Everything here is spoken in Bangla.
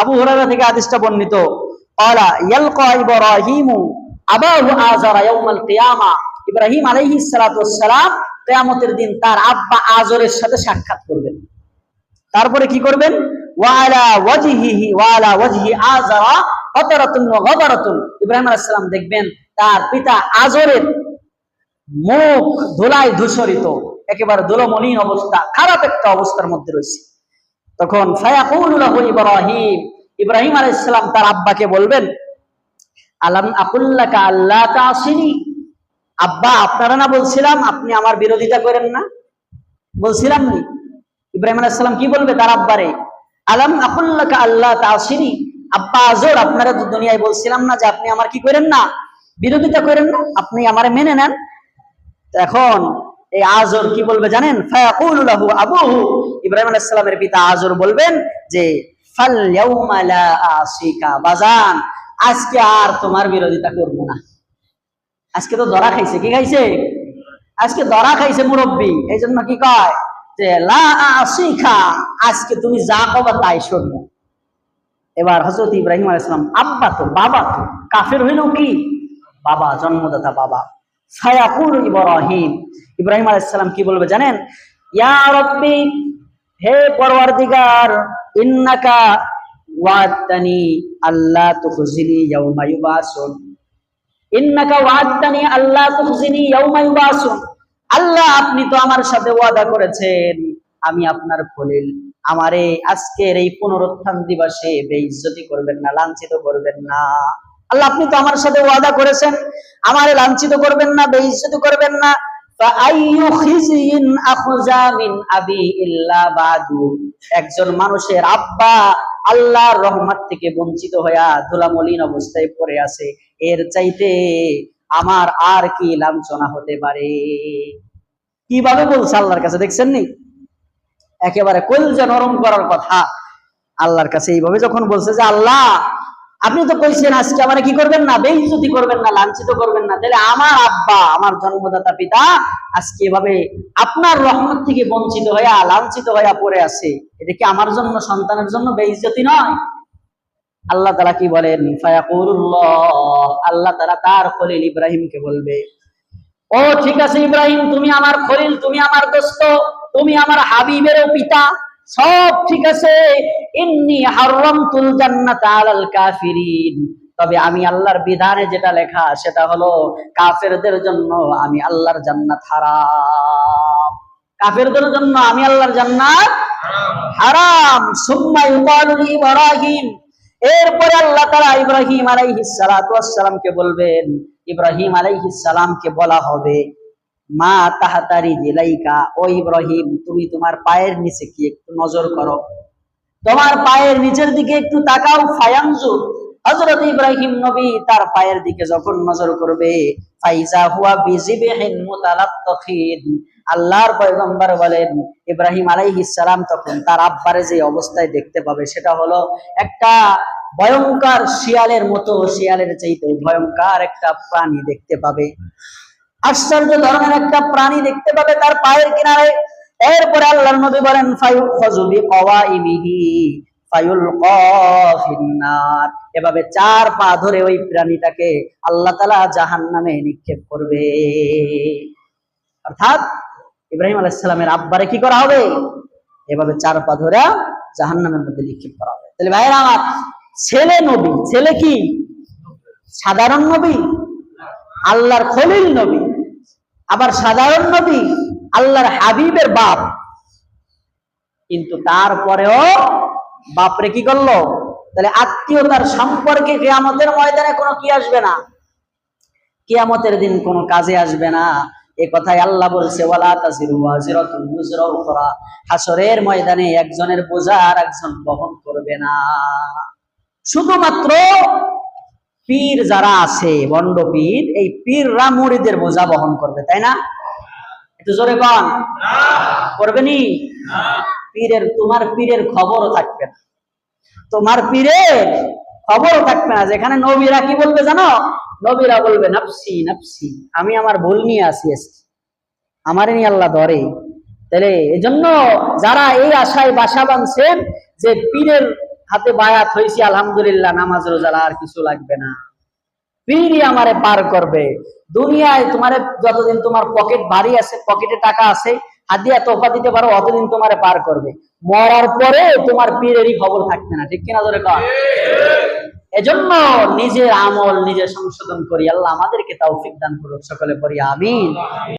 আবু হরারা থেকে আদেশটা বর্ণিত। অলা ইয়ালকা আবাহু ইয়াউমাল কিয়ামা। ইব্রাহিম আলাইহিস সালাতু কিয়ামতের দিন তার আব্বা সাথে সাক্ষাৎ করবেন। তারপরে কি করবেন? ওয়ালা ওয়াজহিহি ওয়ালা ওয়াজহি ওয়া ইব্রাহিম আলাইহিস সালাম দেখবেন তার পিতা আজরের মুখ ধুলায় ধূসরিত, একেবারে দোলমলিন অবস্থা, খারাপ একটা অবস্থার মধ্যে রয়েছে। তখন ইব্রাহিম। ইব্রাহিম আলাইহিস সালাম তার আব্বাকে বলবেন, আলাম আকুল্লাকা আল্লাহ আব্বা, আপনারা না বলছিলাম আপনি আমার বিরোধিতা করেন না? বলছিলাম নি। ইব্রাহিম আলাইহিস সালাম কি বলবে তার আব্বারে? আলাম আকুল্লাকা আল্লাহ তাসিনি আব্বা, আজর, আপনারা তো দুনিয়ায় বলছিলাম না যে আপনি আমার কি করেন না? বিরোধিতা করেন না? আপনি আমারে মেনে নেন? এখন এই আজর কি বলবে জানেন? ফায়াকুলু লাহু আবুহু। ইব্রাহিম আলাইহিস পিতা আজর বলবেন যে, ফাল বাজান। আজকে আর তোমার বিরোধিতা করব না। আজকে তো ধরা খাইছে। কি খাইছে? আজকে ধরা খাইছে মুরব্বী। এই জন্য কি কয়? যে, লা আসিকা আজকে তুমি যা কবা তাই শুনব। এবার হজরত ইব্রাহিম আলাইসালাম আব্বা তো, বাবা তো। কাফের হইল কি? বাবা, জন্মদাতা বাবা। ফায়াকুল ইব্রাহিম। ইব্রাহিম আলাইসালাম কি বলবে জানেন? হে পরওয়ারদিগার, ইন্নাকা ওয়াদানি আল্লাহ তুখজিনি ইয়াউমা ইউবাসুন। ইন্নাকা ওয়াদানি আল্লাহ তুখজিনি ইয়াউমা ইউবাসুন। আল্লাহ আপনি তো আমার সাথে ওয়াদা করেছেন। আমি আপনার খলিল। আমারে আজকের এই পুনরুত্থান দিবসে বেইজ্জতি করবেন না, লাঞ্ছিত করবেন না। আল্লাহ, আপনি তো আমার সাথে ওয়াদা করেছেন, আমারে লাঞ্ছিত করবেন না, বেইজ্জত করবেন না। একজন মানুষের আব্বা আল্লাহর রহমত থেকে বঞ্চিত হইয়া ধুলামলিন অবস্থায় পড়ে আছে। এর চাইতে আমার আর কি লাঞ্ছনা হতে পারে? কীভাবে বলছে আল্লাহর কাছে, দেখছেন নি? একেবারে কলজা নরম করার কথা। আল্লাহর কাছে এইভাবে যখন বলছে যে, আল্লাহ আপনি তো কইছেন, আজকে আমার কি করবেন না? বেইজ্জতি করবেন না, লাঞ্ছিত করবেন না। তাহলে আমার আব্বা, আমার জন্মদাতা পিতা আজকে এভাবে আপনার রহমত থেকে বঞ্চিত হইয়া লাঞ্ছিত হইয়া পড়ে আছে। এটা কি আমার জন্য, সন্তানের জন্য বেইজ্জতি নয়? আল্লাহ তারা কি বলেন? আল্লাহ তারা তার খলিল ইব্রাহিমকে বলবে, ও ঠিক আছে ইব্রাহিম, তুমি আমার খলিল, তুমি আমার দোস্ত, তুমি আমার হাবিবেরও পিতা। সব ঠিক আছে। ইন্নি হারামতুল জান্নাতা আলাল কাফিরিন। তবে আমি আল্লাহর বিধানে যেটা লেখা, সেটা হলো কাফেরদের জন্য আমি আল্লাহর জান্নাত হারাম। কাফেরদের জন্য আমি আল্লাহর জান্নাত হারাম। সুম্মা ইউকালু ইব্রাহিম। এরপরে আল্লাহ তাআলা ইব্রাহিম আলাইহিস সালাতু ওয়াস সালামকে বলবেন, ইব্রাহিম আলাইহিস সালামকে বলা হবে। মা তাহাতারি জিলাইকা, ও ইব্রাহিম, তুমি তোমার পায়ের নিচে কি একটু নজর করো? তোমার পায়ের নিচের দিকে একটু তাকাও ফায়ানজু হযরত ইব্রাহিম নবী তার পায়ের দিকে যখন নজর করবে, ফাইজা হুয়া বিজিবিহিন মুতালাত্তাখিন। আল্লাহর পয়গম্বর বলেন, ইব্রাহিম আলাইহিস সালাম তখন তার আব্বারে যে অবস্থায় দেখতে পাবে, সেটা হলো একটা ভয়ঙ্কর শিয়ালের মতো, শিয়ালের চাইতে ভয়ঙ্কর একটা প্রাণী দেখতে পাবে। আশ্চর্য ধরনের একটা প্রাণী দেখতে পাবে তার পায়ের কিনারে। এরপরে আল্লাহর নবী বলেন এভাবে চার পা ধরে ওই প্রাণীটাকে আল্লাহ তাআলা জাহান্নামে নিক্ষেপ করবে। অর্থাৎ ইব্রাহিম আলাইহিস সালামের আব্বারে কি করা হবে? এভাবে চার পা ধরে জাহান্নামের মধ্যে নিক্ষেপ করা হবে। তাহলে ভাইরা আমার ছেলে নবী, ছেলে কি? সাধারণ নবী? আল্লাহর খলিল নবী? আবার সাধারণ নবী, আল্লাহর হাবিবের বাপ। কিন্তু তারপরেও বাপরে কি করল? তাহলে আত্মীয়তার সম্পর্কে কেয়ামতের ময়দানে কোনো কি আসবে না? কিয়ামতের দিন কোনো কাজে আসবে না। এ কথাই আল্লাহ বলছে হাসরের ময়দানে একজনের বোঝা আর একজন বহন করবে না। শুধুমাত্র পীর যারা আছে, বন্ড পীর, এই পীররা মুড়িদের বোঝা বহন করবে, তাই না? একটু জোরে কন করবে নি? পীরের, তোমার পীরের খবরও থাকবে না। তোমার পীরের খবরও থাকবে না। যেখানে নবীরা কি বলবে জানো? নবীরা বলবে নাপসি নাপসি আমি আমার ভুল নিয়ে আসি আমারে নিয়ে আল্লাহ ধরে। তাহলে এজন্য যারা এই আশায় বাসা বাঁধছেন যে পীরের হাতে বায়াত হয়েছি আলহামদুলিল্লাহ, নামাজ, রোজা, আর কিছু লাগবে না। পীরই আমারে পার করবে। দুনিয়ায় তোমার যতদিন তোমার পকেট ভারী আছে, পকেটে টাকা আছে তোফা দিতে পারো, অতদিন তোমারে পার করবে। মরার পরে তোমার পীরেরই খবর থাকবে না, ঠিক কিনা ধরে এজন্য নিজের আমল, নিজে সংশোধন করি। আল্লাহ আমাদেরকে তৌফিক দান করুক, সকলে করি আমিন।